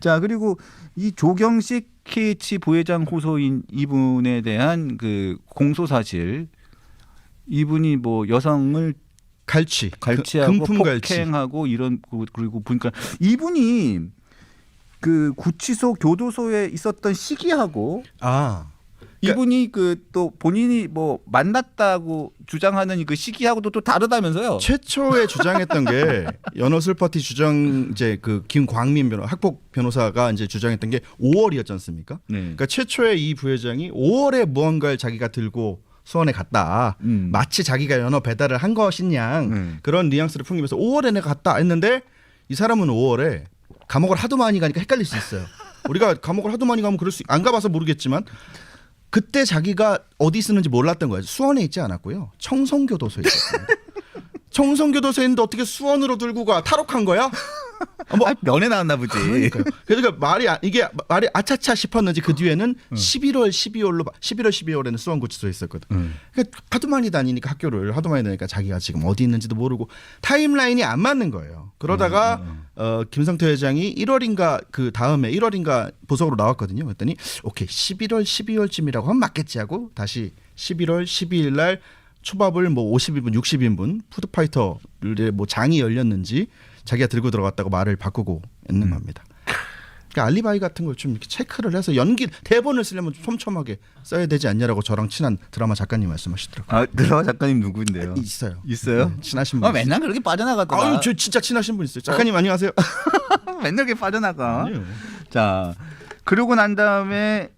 자 그리고 이 조경식 KH 부회장 호소인 이분에 대한 그 공소 사실 이분이 뭐 여성을 갈취, 갈취하고 금품 갈취. 폭행하고 이런 그- 그리고 보니까 이분이 그 구치소 교도소에 있었던 시기하고 아, 이분이 그 또 본인이 뭐 만났다고 주장하는 그 시기하고도 또 다르다면서요? 최초에 주장했던 게 연어술 파티 주장 이제 그 김광민 변호 학폭 변호사가 이제 주장했던 게 5월이었지 않습니까? 네. 그러니까 최초에 이 부회장이 5월에 무언가를 자기가 들고 수원에 갔다. 음. 마치 자기가 연어 배달을 한 것이냐 음. 그런 뉘앙스를 풍기면서 5월에 내가 갔다 했는데 이 사람은 5월에 감옥을 하도 많이 가니까 헷갈릴 수 있어요. 우리가 감옥을 하도 많이 가면 그럴 수 안 가봐서 모르겠지만 그때 자기가 어디 있었는지 몰랐던 거예요. 수원에 있지 않았고요. 청송교도소에 있었습니다. 청송교도소에 있는데 어떻게 수원으로 들고 가? 탈옥한 거야? 아, 뭐 아, 면회 나왔나 보지. 그러니까요. 그러니까 말이 아- 이게 말이 아차차 싶었는지 그 뒤에는 11월, 12월로 11월, 12월에는 수원 구치소에 있었거든. 음. 그러니까 하도 많이 다니니까 학교를 하도 많이 다니니까 자기가 지금 어디 있는지도 모르고 타임라인이 안 맞는 거예요. 그러다가 어, 김상태 회장이 1월인가 그 다음에 1월인가 보석으로 나왔거든요. 그랬더니 오케이 11월, 12월쯤이라고 하면 맞겠지 하고 다시 11월 12일 날 초밥을 뭐 50인분, 60인분 푸드파이터의 뭐 장이 열렸는지 자기가 들고 들어갔다고 말을 바꾸고 있는 겁니다. 그러니까 알리바이 같은 걸 좀 이렇게 체크를 해서 연기 대본을 쓰려면 좀 촘촘하게 써야 되지 않냐라고 저랑 친한 드라마 작가님 말씀하시더라고요. 아, 드라마 작가님 누구인데요? 있어요. 있어요? 네, 친하신 분. 아, 맨날 그렇게 빠져나가더라. 아유, 저 진짜 친하신 분 있어요. 작가님 안녕하세요. 맨날 그렇게 빠져나가. 아니에요. 자, 그러고 난 다음에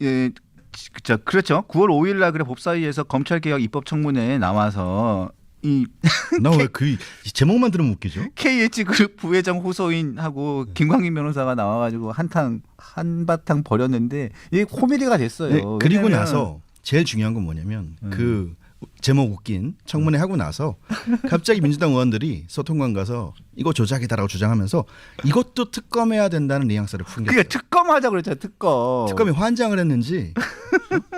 예, 지- 자, 그렇죠. 9월 5일 날 그래 법사위에서 검찰 개혁 입법 청문회에 나와서 이 나왜그 제목만 들으면 웃기죠? KH 그룹 부회장 호소인하고 김광민 변호사가 나와가지고 한탕 한바탕 벌였는데 이게 코미디가 됐어요. 네, 그리고 나서 제일 중요한 건 뭐냐면 음. 그 제목 웃긴 청문회 하고 나서 갑자기 민주당 의원들이 소통관 가서 이거 조작이다라고 주장하면서 이것도 특검해야 된다는 뉘앙스를 풍겼어요. 그게 특검하자 그랬잖아요. 특검. 특검이 환장을 했는지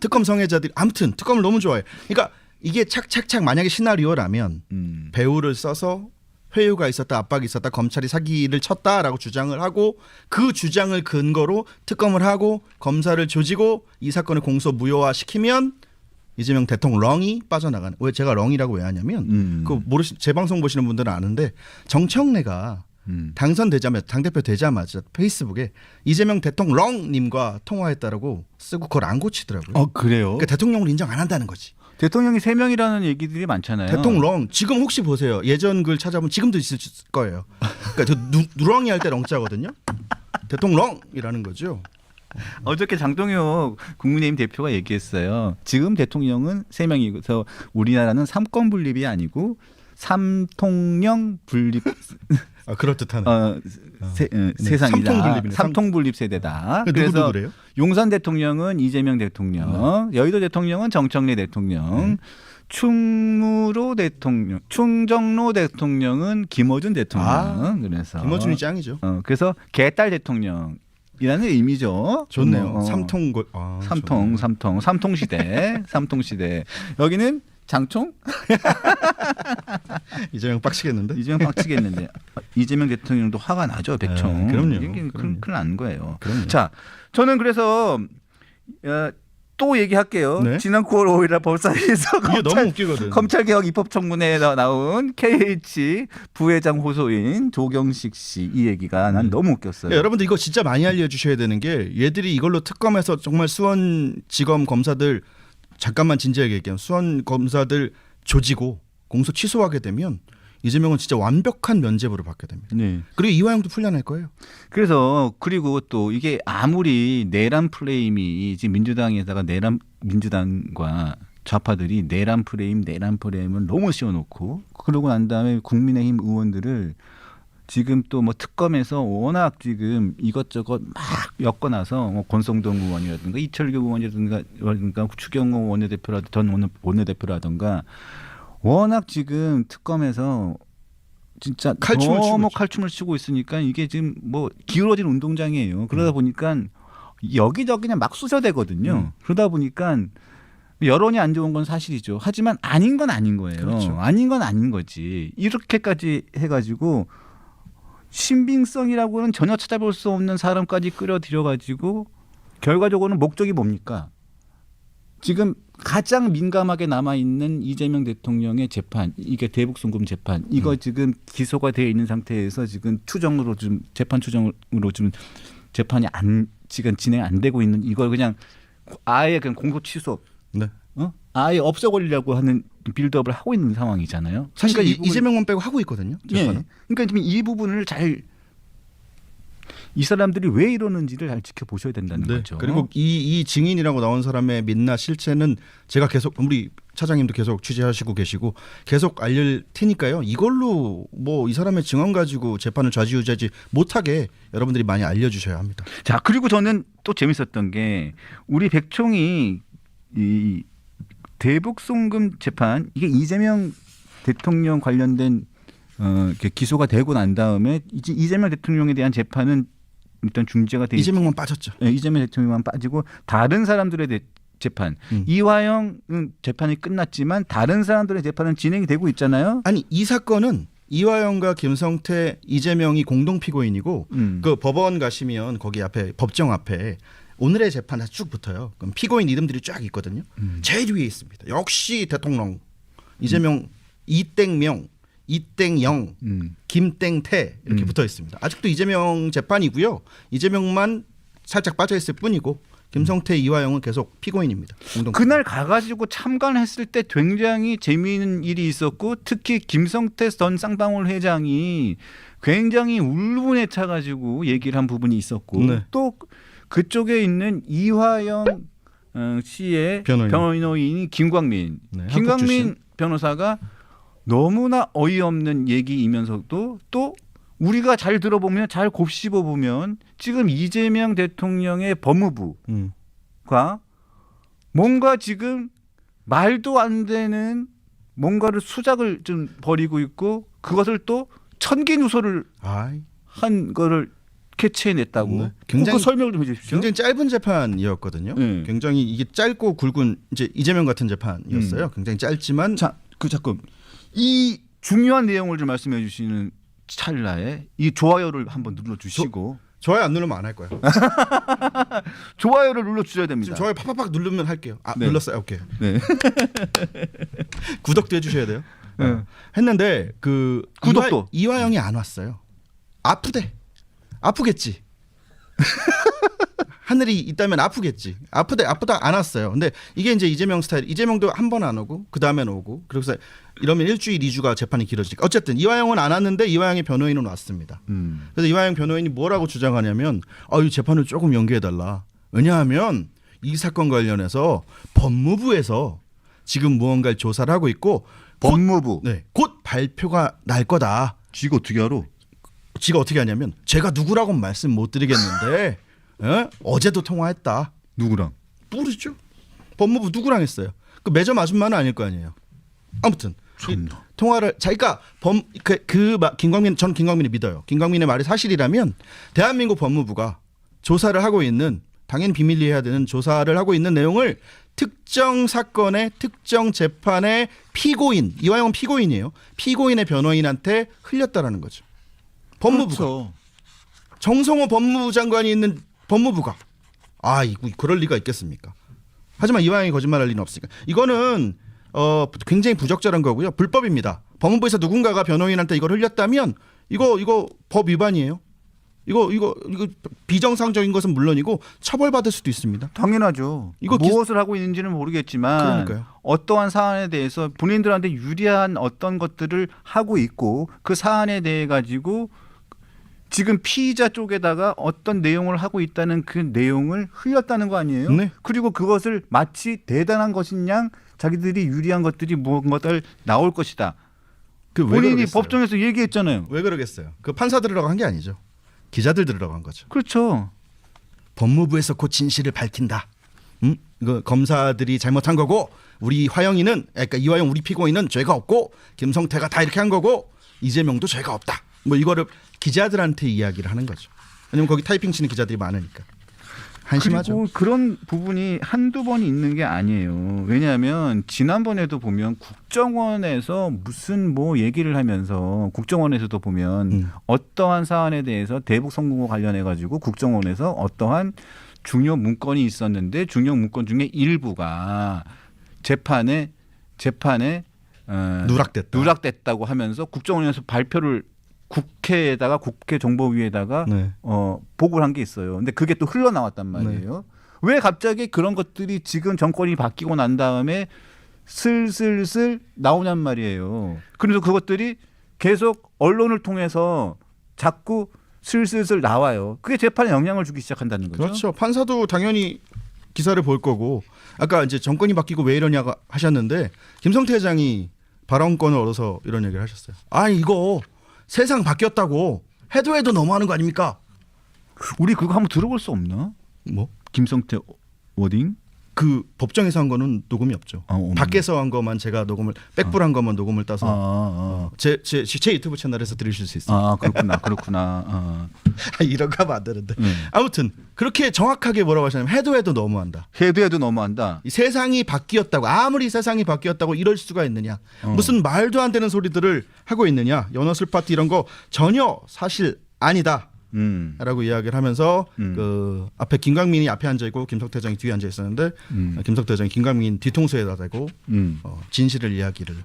특검 성애자들이 아무튼 특검을 너무 좋아해. 그러니까 이게 착착착 만약에 시나리오라면 음. 배우를 써서 회유가 있었다, 압박이 있었다, 검찰이 사기를 쳤다라고 주장을 하고 그 주장을 근거로 특검을 하고 검사를 조지고 이 사건을 공소 무효화 시키면 이재명 대통령이 빠져나가는. 왜 제가 렁이라고 왜 하냐면 음. 그 모르시 제 방송 보시는 분들은 아는데 정청래가 음. 당선되자마자 당대표 되자마자 페이스북에 이재명 대통령님과 통화했다라고 쓰고 그걸 안 고치더라고요. 어 그래요? 그러니까 대통령을 인정 안 한다는 거지. 대통령이 세 명이라는 얘기들이 많잖아요. 대통령 지금 혹시 보세요. 예전 글 찾아보면 지금도 있을 거예요. 그러니까 저 누, 누렁이 할 때 렁자거든요. 대통령이라는 거죠. 어저께 장동혁 국민의힘 대표가 얘기했어요. 지금 대통령은 세 명이서 우리나라는 삼권 분립이 아니고 삼통령 분립 아 그럴 듯하네. 어, 세, 어, 세상이다. 삼통 분립이네. 삼통 분립 세대다. 누구 그래서 누구래요? 용산 대통령은 이재명 대통령, 여의도 대통령은 정청래 대통령, 네. 충무로 대통령, 충정로 대통령은 김어준 대통령. 아, 그래서 김어준이 짱이죠. 어, 그래서 개딸 대통령 이라는 의미죠. 좋네요. 어, 삼통 고 아, 삼통, 좋네. 삼통, 삼통 시대, 삼통 시대. 여기는 장총? 이재명 빡치겠는데? 이재명 빡치겠는데 이재명 대통령도 화가 나죠 백총. 네, 그럼요. 이게 그럼요. 큰, 큰난 거예요. 그럼요. 자, 저는 그래서 어, 또 얘기할게요. 네. 지난 9월 5일날 법사위에서 이게 너무 검찰, 웃기거든. 검찰 개혁 입법 청문회에 나온 KH 부회장 호소인 조경식 씨 이 얘기가 난 너무 웃겼어요. 네, 여러분들 이거 진짜 많이 알려주셔야 되는 게 얘들이 이걸로 특검에서 정말 수원 지검 검사들 잠깐만 진지하게 얘기하면 수원 검사들 조지고 공소 취소하게 되면 이재명은 진짜 완벽한 면죄부를 받게 됩니다. 네. 그리고 이화영도 풀려날 거예요. 그래서 그리고 또 이게 아무리 내란 프레임이 지금 민주당에다가 내란 민주당과 좌파들이 내란 프레임 내란 프레임을 너무 씌워놓고 그러고 난 다음에 국민의힘 의원들을 지금 또 뭐 특검에서 워낙 지금 이것저것 막 엮어놔서 뭐 권성동 의원이라든가 이철규 의원이라든가 그러니까 추경호 원내대표라든 전 원내- 원내대표라든가 워낙 지금 특검에서 진짜 칼춤을 너무. 칼춤을 추고 있으니까 이게 지금 뭐 기울어진 운동장이에요. 그러다 음. 보니까 여기저기 그냥 막 쑤셔대거든요. 음. 그러다 보니까 여론이 안 좋은 건 사실이죠. 하지만 아닌 건 아닌 거예요. 그렇죠. 아닌 건 아닌 거지. 이렇게까지 해가지고 신빙성이라고는 전혀 찾아볼 수 없는 사람까지 끌어들여 가지고 결과적으로는 목적이 뭡니까? 지금 가장 민감하게 남아 있는 이재명 대통령의 재판 이게 대북 송금 재판 이거 음. 지금 기소가 되어 있는 상태에서 지금 추정으로 좀 재판 추정으로 좀 재판이 안 지금 진행 안 되고 있는 이걸 그냥 아예 그냥 공소 취소 네. 어? 아예 없애버리려고 하는 빌드업을 하고 있는 상황이잖아요. 사실 그러니까 이, 이재명만 빼고 하고 있거든요. 예. 그러니까 지금 이 부분을 잘 이 사람들이 왜 이러는지를 잘 지켜보셔야 된다는 네. 거죠. 그리고 이, 이 증인이라고 나온 사람의 민나 실체는 제가 계속 우리 차장님도 계속 취재하시고 계시고 계속 알릴 테니까요. 이걸로 뭐 이 사람의 증언 가지고 재판을 좌지우지하지 못하게 여러분들이 많이 알려주셔야 합니다. 자 그리고 저는 또 재밌었던 게 우리 백총이 이 대북 송금 재판 이게 이재명 대통령 관련된 어 기소가 되고 난 다음에 이제 이재명 대통령에 대한 재판은 일단 중지가 돼 있- 이재명만 빠졌죠. 예, 이재명 대통령만 빠지고 다른 사람들의 대- 재판 음. 이화영은 재판이 끝났지만 다른 사람들의 재판은 진행이 되고 있잖아요. 아니 이 사건은 이화영과 김성태, 이재명이 공동 피고인이고 음. 그 법원 가시면 거기 앞에 법정 앞에 오늘의 재판 다쭉 붙어요. 그럼 피고인 이름들이 쫙 있거든요. 음. 제일 위에 있습니다. 역시 대통령 이재명 이땡명 이땡영 음. 김땡태 이렇게 음. 붙어 있습니다. 아직도 이재명 재판이고요. 이재명만 살짝 빠져 있을 뿐이고 김성태, 이화영은 계속 피고인입니다. 공동 그날 가가지고 참관했을 때 굉장히 재미있는 일이 있었고 특히 김성태 전 쌍방울 회장이 굉장히 울분에 차가지고 얘기를 한 부분이 있었고 네. 또 그쪽에 있는 이화영 어, 씨의 변호인. 변호인 이 김광민 네, 김광민. 변호사가 너무나 어이없는 얘기이면서도 또 우리가 잘 들어보면 잘 곱씹어 보면 지금 이재명 대통령의 법무부 음. 과 뭔가 지금 말도 안 되는 뭔가를 수작을 좀 벌이고 있고 그것을 또 천기 누설을 아이, 한 거를 캐치해냈다고 네. 굉장히 그 설명을 좀 해주십시오. 굉장히 짧은 재판이었거든요. 네. 굉장히 이게 짧고 굵은 이제 이재명 같은 재판이었어요. 굉장히 짧지만 자, 그 잠깐 이 중요한 내용을 좀 말씀해 주시는 찰나에 이 좋아요를 한번 눌러 주시고 좋아요 안 누르면 안 할 거예요. 좋아요를 눌러 주셔야 됩니다. 지금 좋아요 팍팍팍 누르면 할게요. 아 네. 눌렀어요. 오케이. 네. 구독도 해주셔야 돼요. 네. 어. 했는데 그 구독도. 이화, 이화영이 안 왔어요. 아프대. 아프겠지. 하늘이 있다면 아프겠지. 아프대 아프다 안 왔어요. 근데 이게 이제 이재명 스타일. 이재명도 한 번 안 오고 그 다음엔 오고. 그래서 이러면 일주일, 이주가 재판이 길어지니까 어쨌든 이화영은 안 왔는데 이화영의 변호인은 왔습니다. 음. 그래서 이화영 변호인이 뭐라고 주장하냐면 아, 이 재판을 조금 연기해 달라. 왜냐하면 이 사건 관련해서 법무부에서 지금 무언가를 조사를 하고 있고 법무부 네, 곧 발표가 날 거다. 쥐가 어떻게 알아? 지가 어떻게 하냐면 제가 누구라고는 말씀 못 드리겠는데 에? 어제도 통화했다. 누구랑? 모르죠. 법무부 누구랑 했어요? 그 매점 아줌마는 아닐 거 아니에요. 아무튼 이 통화를 자기가 범그 그, 마- 김광민 저는 김광민을 믿어요. 김광민의 말이 사실이라면 대한민국 법무부가 조사를 하고 있는 당연히 비밀리에 해야 되는 조사를 하고 있는 내용을 특정 사건의 특정 재판의 피고인 이화영은 피고인이에요. 피고인의 변호인한테 흘렸다라는 거죠. 법무부가 그렇죠. 정성호 법무부 장관이 있는 법무부가 아 이거 그럴 리가 있겠습니까? 하지만 이화영이 거짓말할 리는 없으니까 이거는 어 굉장히 부적절한 거고요 불법입니다. 법무부에서 누군가가 변호인한테 이걸 흘렸다면 이거 이거 법 위반이에요. 이거 이거 이거 비정상적인 것은 물론이고 처벌받을 수도 있습니다. 당연하죠. 이거 기- 무엇을 하고 있는지는 모르겠지만 그러니까요. 어떠한 사안에 대해서 본인들한테 유리한 어떤 것들을 하고 있고 그 사안에 대해 가지고 지금 피의자 쪽에다가 어떤 내용을 하고 있다는 그 내용을 흘렸다는 거 아니에요? 네. 그리고 그것을 마치 대단한 것인 양 자기들이 유리한 것들이 무엇을 나올 것이다. 그왜 본인이? 법정에서 얘기했잖아요. 왜 그러겠어요? 그 판사 들으라고 한 게 아니죠. 기자들 들으라고 한 거죠. 그렇죠. 법무부에서 곧 진실을 밝힌다. 음? 이거 검사들이 잘못한 거고 우리 화영이는 그러니까 이화영 우리 피고인은 죄가 없고 김성태가 다 이렇게 한 거고 이재명도 죄가 없다. 뭐 이거를 기자들한테 이야기를 하는 거죠. 왜냐면 거기 타이핑 치는 기자들이 많으니까. 한심하죠. 그리고 그런 부분이 한두 번이 있는 게 아니에요. 왜냐하면 지난번에도 보면 국정원에서 무슨 뭐 얘기를 하면서 국정원에서도 보면 음. 어떠한 사안에 대해서 대북 성공과 관련해 가지고 국정원에서 어떠한 중요 문건이 있었는데 중요 문건 중에 일부가 재판에 재판에 어, 누락됐다. 누락됐다고 하면서 국정원에서 발표를 국회에다가 국회 정보위에다가 네. 어, 보고를 한 게 있어요. 근데 그게 또 흘러나왔단 말이에요. 왜 갑자기 그런 것들이 지금 정권이 바뀌고 난 다음에 슬슬슬 나오냔 말이에요. 그래서 그것들이 계속 언론을 통해서 자꾸 슬슬슬 나와요. 그게 재판에 영향을 주기 시작한다는 거죠. 그렇죠. 판사도 당연히 기사를 볼 거고 아까 이제 정권이 바뀌고 왜 이러냐 고 하셨는데 김성태 회장이 발언권을 얻어서 이런 얘기를 하셨어요. 아 이거 세상 바뀌었다고 해도 해도 너무하는 거 아닙니까? 우리 그거 한번 들어볼 수 없나? 뭐? 김성태 워딩? 그 법정에서 한 거는 녹음이 없죠. 아. 밖에서 한 거만 제가 녹음을 백불한 거만 녹음을 따서 아, 제, 제, 제 유튜브 채널에서 들으실 수 있어요. 아, 아 그렇구나, 그렇구나. 아. 이런 거 하면 안 되는데. 음. 아무튼 그렇게 정확하게 뭐라고 하시냐면 해도 해도 너무한다. 해도 해도 너무한다. 이 세상이 바뀌었다고 아무리 세상이 바뀌었다고 이럴 수가 있느냐 어. 무슨 말도 안 되는 소리들을 하고 있느냐 연어술 파티 이런 거 전혀 사실 아니다 라고 음. 이야기를 하면서 음. 그 앞에 김광민이 앞에 앉아 있고 김석태 회장이 뒤에 앉아 있었는데 음. 김석태 회장이 김광민 뒤통수에다 대고 음. 어, 진실을 이야기를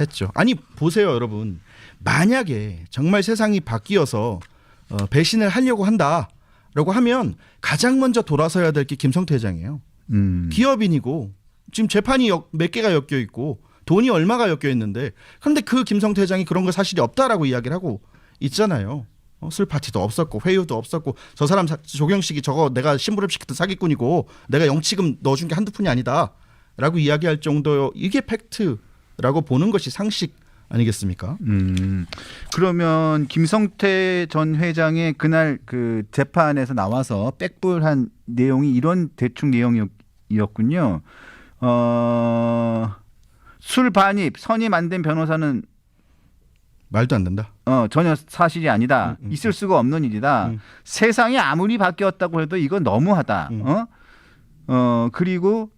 했죠 아니 보세요 여러분 만약에 정말 세상이 바뀌어서 어, 배신을 하려고 한다라고 하면 가장 먼저 돌아서야 될 게 김성태 회장이에요. 음. 기업인이고 지금 재판이 역- 몇 개가 엮여 있고 돈이 얼마가 엮여 있는데 그런데 그 김성태 회장이 그런 거 사실이 없다라고 이야기를 하고 있잖아요. 어, 술 파티도 없었고 회유도 없었고 저 사람 사- 조경식이 저거 내가 심부름 시켰던 사기꾼이고 내가 영치금 넣어준 게 한두 푼이 아니다라고 이야기할 정도 이게 팩트라고 보는 것이 상식 아니겠습니까? 음. 그러면 김성태 전 회장의 그날 그 재판에서 나와서 백불한 내용이 이런 대충 내용이었군요. 어, 술 반입, 선임 안 된 변호사는 말도 안 된다. 어, 전혀 사실이 아니다. 음, 음, 있을 수가 없는 일이다. 음. 세상이 아무리 바뀌었다고 해도 이건 너무하다. 음. 어? 어, 그리고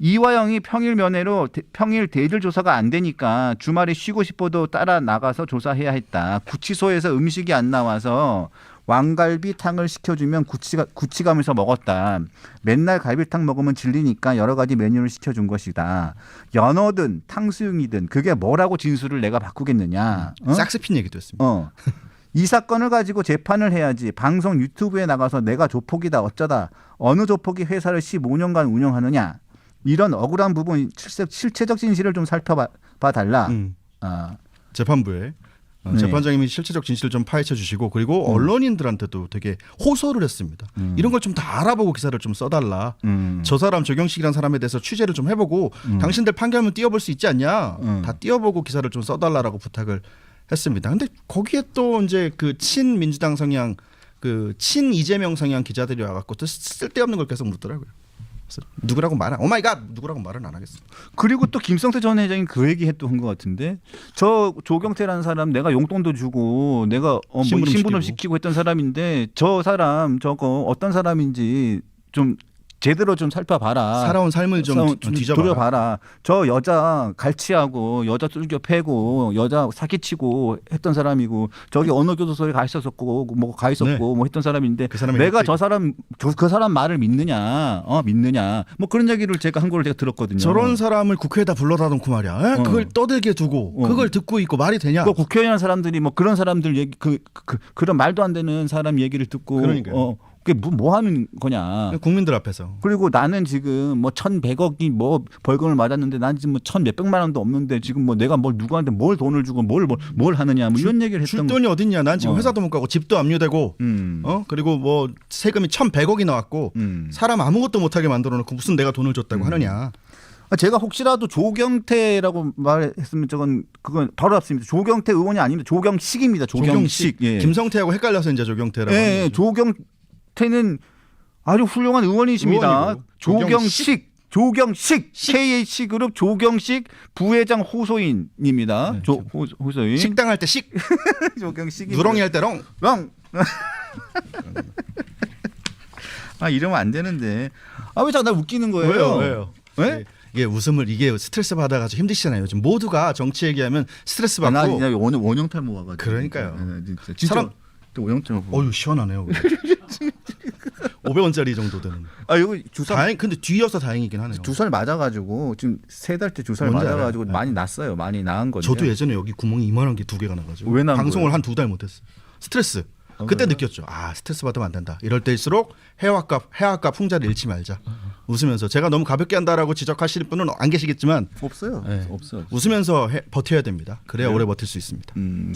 이화영이 평일 면회로 대- 평일 대질 조사가 안 되니까 주말에 쉬고 싶어도 따라 나가서 조사해야 했다. 구치소에서 음식이 안 나와서 왕갈비탕을 시켜주면 구치가, 구치감에서 먹었다. 맨날 갈비탕 먹으면 질리니까 여러 가지 메뉴를 시켜준 것이다. 연어든 탕수육이든 그게 뭐라고 진술을 내가 바꾸겠느냐. 어? 싹스핀 얘기도 했습니다. 어. 이 사건을 가지고 재판을 해야지. 방송 유튜브에 나가서 내가 조폭이다 어쩌다. 어느 조폭이 회사를 15년간 운영하느냐. 이런 억울한 부분 실체적 진실을 좀 살펴봐 봐 달라. 음. 아, 재판부에 어, 네. 재판장님이 실체적 진실을 좀 파헤쳐 주시고 그리고 음. 언론인들한테도 되게 호소를 했습니다. 음. 이런 걸 좀 다 알아보고 기사를 좀 써달라. 음. 저 사람 조경식이라는 사람에 대해서 취재를 좀 해보고 음. 당신들 판결문 띄워볼 수 있지 않냐? 음. 다 띄워보고 기사를 좀 써달라라고 부탁을 했습니다. 근데 거기에 또 이제 그 친민주당 성향, 그 친 이재명 성향 기자들이 와갖고 또 쓸데없는 걸 계속 묻더라고요. 누구라고 말안, 오마이 갓 누구라고 말은 안 하겠어. 그리고 또 김성태 전 회장이 그 얘기 했던 것 같은데 저 조경태라는 사람 내가 용돈도 주고 내가 어, 뭐 신분을 시키고. 시키고 했던 사람인데 저 사람 저거 어떤 사람인지 좀 제대로 좀 살펴봐라. 살아온 삶을 좀 싸움 뒤- 뒤져봐. 돌려봐라. 저 여자 갈치하고 여자 뚫겨 패고 여자 사기치고 했던 사람이고 저기 어느 교도소에 가 있었고 뭐 가 있었고 네. 뭐 했던 사람인데 그 내가 저 사람 저, 그 사람 말을 믿느냐 어 믿느냐 뭐 그런 얘기를 제가 한 걸 제가 들었거든요. 저런 사람을 국회에다 불러다 놓고 말이야. 에? 어. 그걸 떠들게 두고 어. 그걸 듣고 있고 말이 되냐? 그 국회의원 사람들이 뭐 그런 사람들 얘기 그, 그 그런 말도 안 되는 사람 얘기를 듣고 그러니까요. 어 그게 뭐, 뭐 하는 거냐. 국민들 앞에서. 그리고 나는 지금 뭐 천백억이 뭐 벌금을 맞았는데 난 지금 뭐천 몇백만 원도 없는데 지금 뭐 내가 뭘 누구한테 뭘 돈을 주고 뭘 뭘, 뭘 하느냐 뭐 이런 얘기를 줄 했던 거. 돈이 어딨냐? 난 지금 어. 회사도 못 가고 집도 압류되고 음. 어 그리고 뭐 세금이 천백억이 나왔고 음. 사람 아무것도 못 하게 만들어 놓고 무슨 내가 돈을 줬다고 하느냐? 아, 제가 혹시라도 조경태라고 말했으면 저건 그건 바로 앞습니다. 조경태 의원이 아닙니다. 조경식입니다. 조경식. 예. 김성태하고 헷갈려서 이제 조경태라고. 예, 예. 조경 태는 아주 훌륭한 의원이십니다. 의원이고, 조경식. 조경식 KH 그룹 조경식 부회장 호소인입니다. 네, 조, 호, 호소인 식당 할 때 식, 조경식 누렁이 할 때 렁. 렁. 아 이러면 안 되는데. 아왜 자꾸 날 웃기는 거예요? 왜요? 왜요? 왜? 예, 이게 웃음을 이게 스트레스 받아가지고 힘드시잖아요. 요즘 모두가 정치 얘기하면 스트레스 아, 나 받고. 진짜 원형 원형 탈모 와가지고. 그러니까요. 네, 진짜 진짜 사람- 또 원형 탈모. 어유 시원하네요. 500원짜리 정도 되는. 아 이거 주사 다행 근데 뒤여서 다행이긴 하네요. 주사를 맞아가지고 지금 세 달째 주사를 맞아가지고 알아요. 많이 났어요. 많이 나은 건데. 저도 예전에 여기 구멍이 이만한 게 두 개가 나가지고 왜 방송을? 한 두 달 못했어. 스트레스. 아, 그때 느꼈죠. 아 스트레스 받으면 안 된다. 이럴 때일수록 해와값 해와값 풍자를 잃지 말자. 웃으면서 제가 너무 가볍게 한다라고 지적하시는 분은 안 계시겠지만 없어요. 네. 없어. 웃으면서 해- 버텨야 됩니다. 그래야 오래 버틸 수 있습니다. 음.